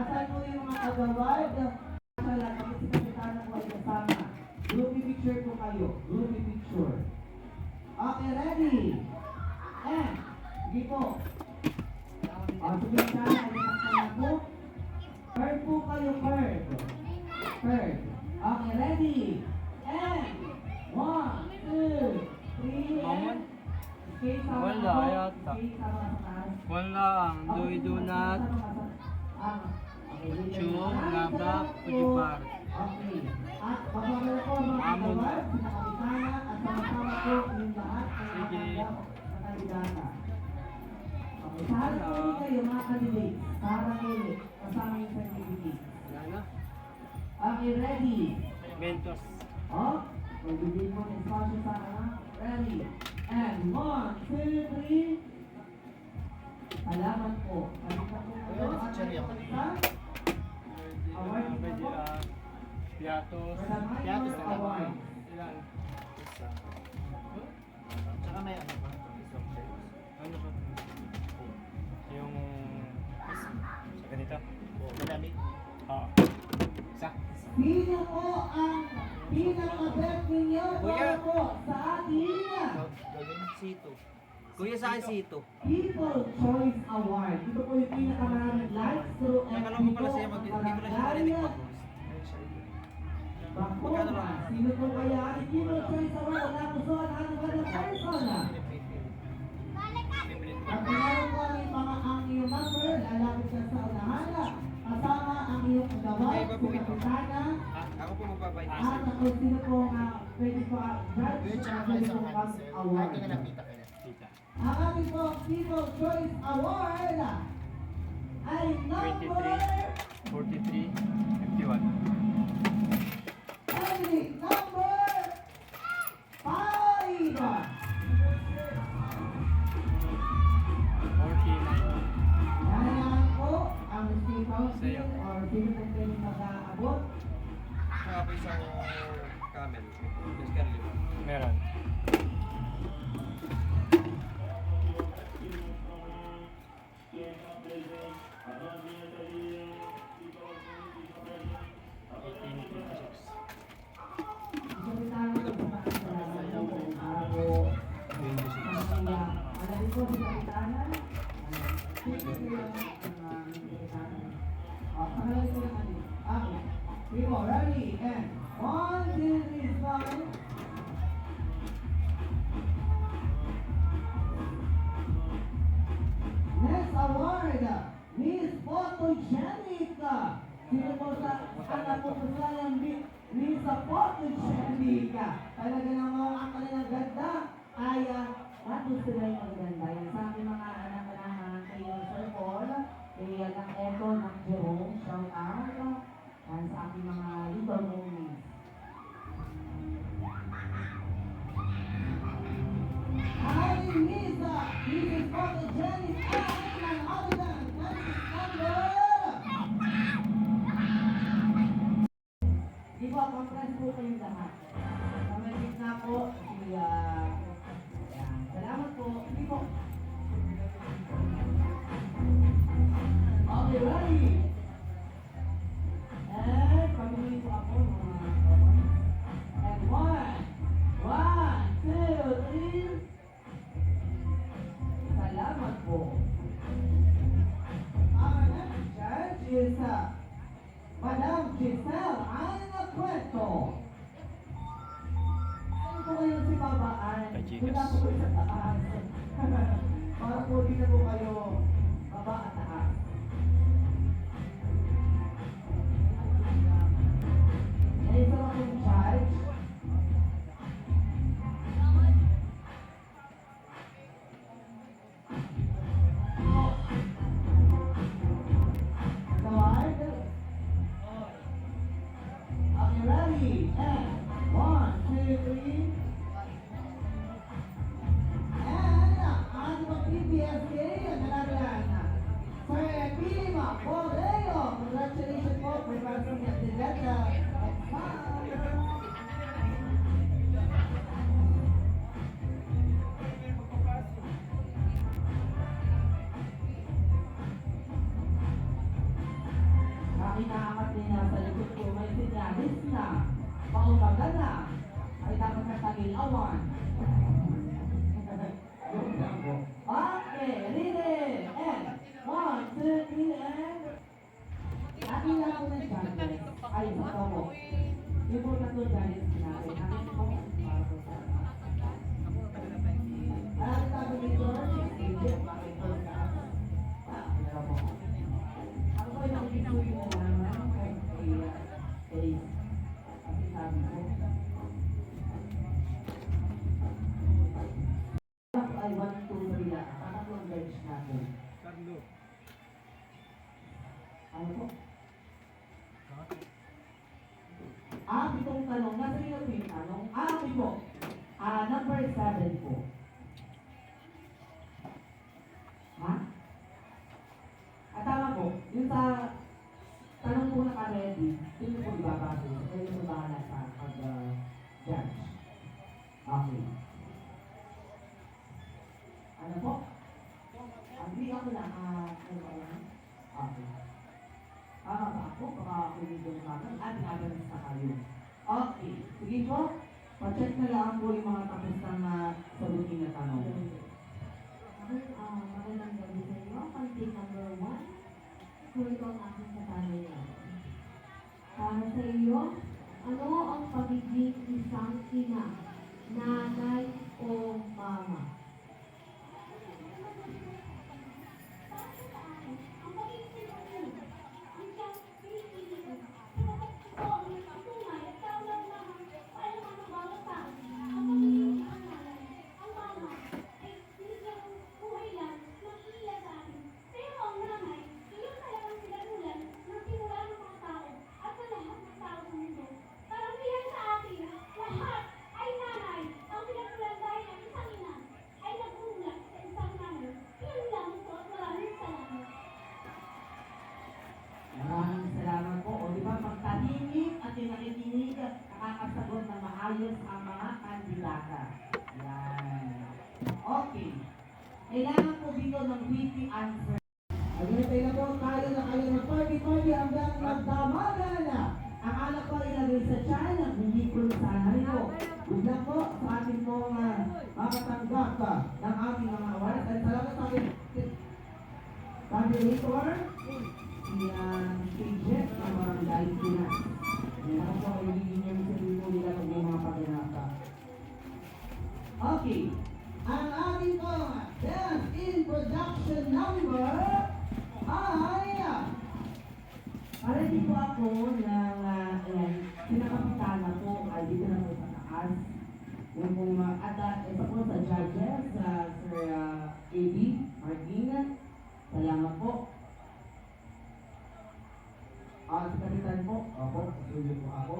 Asan mo yung mga kagawad? Sa lahat, kasi si Kapitana po ay kasama. Groupie picture po kayo. Groupie picture. Okay, ready? And, sige po. O, sige sana, natakpan na po. Curve po kayo, curve. Curve. Okay, ready? And, Pujipar. Okay. At pagmamala po mga kagawad, sinakabitana at sama-sama po yung lahat nakatanggap na kandidata. Okay, sa harap po kayo mga kandidates. Sa harap ulit, kasama yung certificate. Okay, ready? Ventos. Oh, magbibigay mo ng sponsor sa akin. Ready? And one, two, three. Salamat po. Halika po kayo. At sa award Po. ah, Piatos. Piatos na lang. Ilan? Tsaka may ano ba? Ano ba? Yung... Sa ganito? Madami. Oo. Isa? Sino po ang pinaka-best ninyo Kuya. sa ating Gawin. Kuya sa akin sito. People Choice Award? Ito po yung pinakamaraming likes through Ang alam mo pala siya, mag- hindi ko na siya narinig mag lang? sino po kaya ang People Choice Award? Wala ko so ang ano ba ng person? At meron po ang mga ang iyong number, lalapit ka sa unahan. Kasama ang iyong si ito. Kapitana, Ah, ako po magbabayad. at kung sino po ang pwede po ang judge at pwede sa po ang award. Kahit People Choice Award ay number 43. 51. ay number 5. 49. Yan po ang Council Sa'yo. or po pwede mag-aabot. Saka po isang camel. Meron. 그리고 어라리에 1, 2, 3, 4 Sino po sa anak po po sa yung Mi- Miss Photogenic? Talaga namang ang kanilang ganda ay uh, gusto sila yung maganda. Yan sa aking mga anak na kay Sir Paul, kay uh, ng Echo, ng Jerome, shout out. Yan sa aking mga little moments. Conference po kayong lahat. Sa may gitna po, ah, yan. Salamat po. Hindi po. Okay, ready? Sa taas. Para po di na po kayo baba at taas. Inaamat nila sa likod ko, may sinyalis na, paumaga na, ay dapat katagil awan. Okay, ready, and one, two, three, and ating lang po ng judges. Ay, ito po. Yung po tatlo judges natin. Akin po, para po sa Tatlo. Ano po? Ah, itong tanong. Nasa iyo po yung tanong. Ah, okay po. Ah, number 7 po. Nagalis na kayo. Okay. Sige po. Pa-check na lang po yung mga tapos ng uh, na tanong. Ah, magandang gabi sa inyo. Content number one. Kung ito ang aking katanungan. Para sa iyo, ano ang pagiging isang ina? Nanay o mama? Kailangan po dito ng witty answer. Maghintay na po tayo na kayo ng party-party hanggang magdamagan na. Ang anak ko ay naging sa China, hindi ko sana ito. Good luck po sa ating pong uh, makatanggap uh, ng ating mga awards. At salamat sa ating moderator, si uh, Jet na barangay Pinas. Yan ako Ready po ako ng uh, ayan, pinakapitana po ay dito na po sa taas. Yung pong mga, at uh, isa po sa judges, uh, Sir uh, A.B. Martina. Salamat po. Ah, si Kapitan po. Opo, susunod po ako.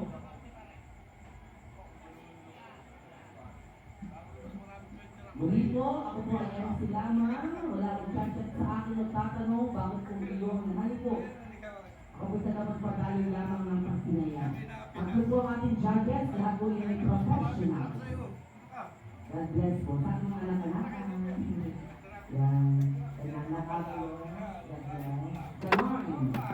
Muli po, ako po ay MC lamang. Wala akong chat sa akin nagtatanong bakit kung iyo ang mahal Ubus na dapat pag-ayon lamang ng pasinayang. Ako po ang ating judges, lahat po yung professional. God bless po. Saan mga anak-anak? Yan. Yan ang nakakalo. God bless. Come on.